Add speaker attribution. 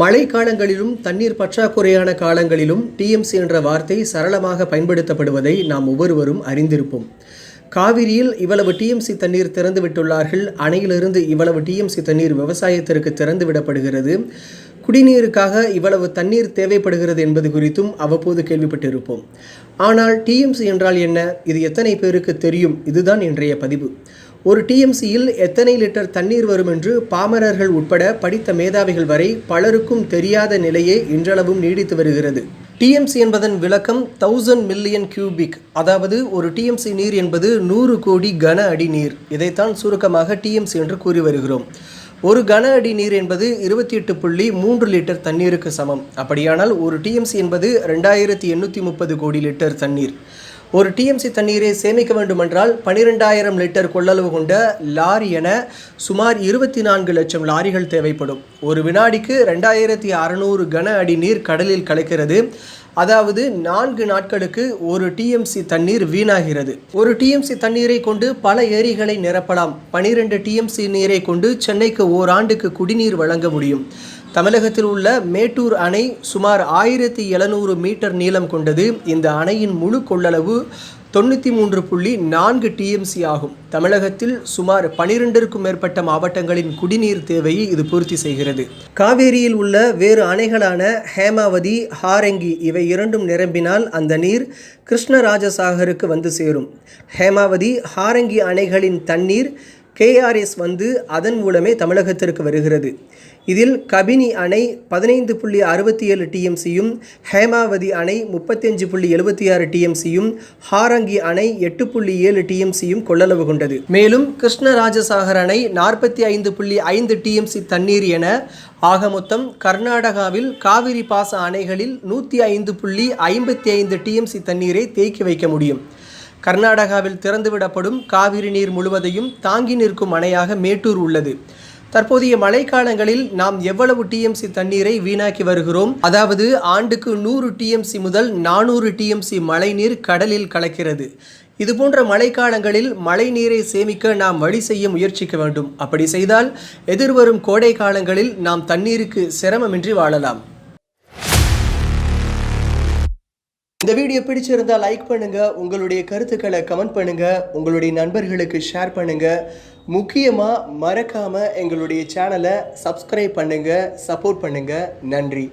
Speaker 1: மழை காலங்களிலும் தண்ணீர் பற்றாக்குறையான காலங்களிலும் டிஎம்சி என்ற வார்த்தை சரளமாக பயன்படுத்தப்படுவதை நாம் ஒவ்வொருவரும் அறிந்திருப்போம். காவிரியில் இவ்வளவு டிஎம்சி தண்ணீர் திறந்து விட்டுள்ளார்கள் அணையிலிருந்து இவ்வளவு டிஎம்சி தண்ணீர் விவசாயத்திற்கு திறந்து விடப்படுகிறது குடிநீருக்காக இவ்வளவு தண்ணீர் தேவைப்படுகிறது என்பது குறித்தும் அவ்வப்போது கேள்விப்பட்டிருப்போம். ஆனால் டிஎம்சி என்றால் என்ன? இது எத்தனை பேருக்கு தெரியும்? இதுதான் இன்றைய பதிவு. ஒரு டிஎம்சியில் எத்தனை லிட்டர் தண்ணீர் வரும் என்று பாமரர்கள் உட்பட படித்த மேதாவிகள் வரை பலருக்கும் தெரியாத நிலையே இன்றளவும் நீடித்து வருகிறது. டிஎம்சி என்பதன் விளக்கம் தௌசண்ட் மில்லியன் கியூபிக் அதாவது ஒரு டிஎம்சி நீர் என்பது நூறு கோடி கன அடி நீர். இதைத்தான் சுருக்கமாக டிஎம்சி என்று கூறி வருகிறோம். ஒரு கன அடி நீர் என்பது இருபத்தி எட்டு புள்ளி மூன்று லிட்டர் தண்ணீருக்கு சமம். அப்படியானால் ஒரு டிஎம்சி என்பது ரெண்டாயிரத்தி எண்ணூற்றி முப்பது கோடி லிட்டர் தண்ணீர். ஒரு டிஎம்சி தண்ணீரை சேமிக்க வேண்டுமென்றால் பனிரெண்டாயிரம் லிட்டர் கொள்ளளவு கொண்ட லாரி என சுமார் இருபத்தி நான்கு லட்சம் லாரிகள் தேவைப்படும். ஒரு வினாடிக்கு ரெண்டாயிரத்தி அறநூறு கன அடி நீர் கடலில் கலக்கிறது. அதாவது நான்கு நாட்களுக்கு ஒரு டிஎம்சி தண்ணீர் வீணாகிறது. ஒரு டிஎம்சி தண்ணீரை கொண்டு பல ஏரிகளை நிரப்பலாம். பனிரெண்டு டிஎம்சி நீரை கொண்டு சென்னைக்கு ஓராண்டுக்கு குடிநீர் வழங்க முடியும். தமிழகத்தில் உள்ள மேட்டூர் அணை சுமார் ஆயிரத்தி எழுநூறு மீட்டர் நீளம் கொண்டது. இந்த அணையின் முழு கொள்ளளவு தொண்ணூற்றி மூன்று புள்ளி நான்கு டிஎம்சி ஆகும். தமிழகத்தில் சுமார் பனிரெண்டிற்கும் மேற்பட்ட மாவட்டங்களின் குடிநீர் தேவையை இது பூர்த்தி செய்கிறது. காவேரியில் உள்ள வேறு அணைகளான ஹேமாவதி ஹாரங்கி இவை இரண்டும் நிரம்பினால் அந்த நீர் கிருஷ்ணராஜசாகருக்கு வந்து சேரும். ஹேமாவதி ஹாரங்கி அணைகளின் தண்ணீர் கேஆர்எஸ் வந்து அதன் மூலமே தமிழகத்திற்கு வருகிறது. இதில் கபினி அணை பதினைந்து புள்ளி அறுபத்தி ஏழு டிஎம்சியும் ஹேமாவதி அணை முப்பத்தஞ்சு புள்ளி எழுபத்தி ஆறு டிஎம்சியும் ஹாரங்கி அணை எட்டு புள்ளி ஏழு டிஎம்சியும் கொள்ளளவு கொண்டது. மேலும் கிருஷ்ணராஜசாகர் அணை நாற்பத்தி ஐந்து புள்ளி ஐந்து டிஎம்சி தண்ணீர் என ஆக மொத்தம் கர்நாடகாவில் காவிரி பாச அணைகளில் நூற்றி ஐந்து புள்ளி ஐம்பத்தி ஐந்து டிஎம்சி தண்ணீரை தேக்கி வைக்க முடியும். கர்நாடகாவில் திறந்துவிடப்படும் காவிரி நீர் முழுவதையும் தாங்கி நிற்கும் அணையாக மேட்டூர் உள்ளது. தற்போதைய மழைக்காலங்களில் நாம் எவ்வளவு டிஎம்சி தண்ணீரை வீணாக்கி வருகிறோம்? அதாவது ஆண்டுக்கு நூறு டிஎம்சி முதல் நானூறு டிஎம்சி மழைநீர் கடலில் கலக்கிறது. இதுபோன்ற மழைக்காலங்களில் மழை நீரை சேமிக்க நாம் வழி செய்ய முயற்சிக்க வேண்டும். அப்படி செய்தால் எதிர்வரும் கோடை காலங்களில் நாம் தண்ணீருக்கு சிரமமின்றி வாழலாம். இந்த வீடியோ பிடிச்சிருந்தா லைக் பண்ணுங்க உங்களுடைய கருத்துக்களை கமெண்ட் பண்ணுங்க உங்களுடைய நண்பர்களுக்கு ஷேர் பண்ணுங்க. முக்கியமாக மறக்காம எங்களுடைய சேனலை சப்ஸ்கிரைப் பண்ணுங்க சப்போர்ட் பண்ணுங்க. நன்றி.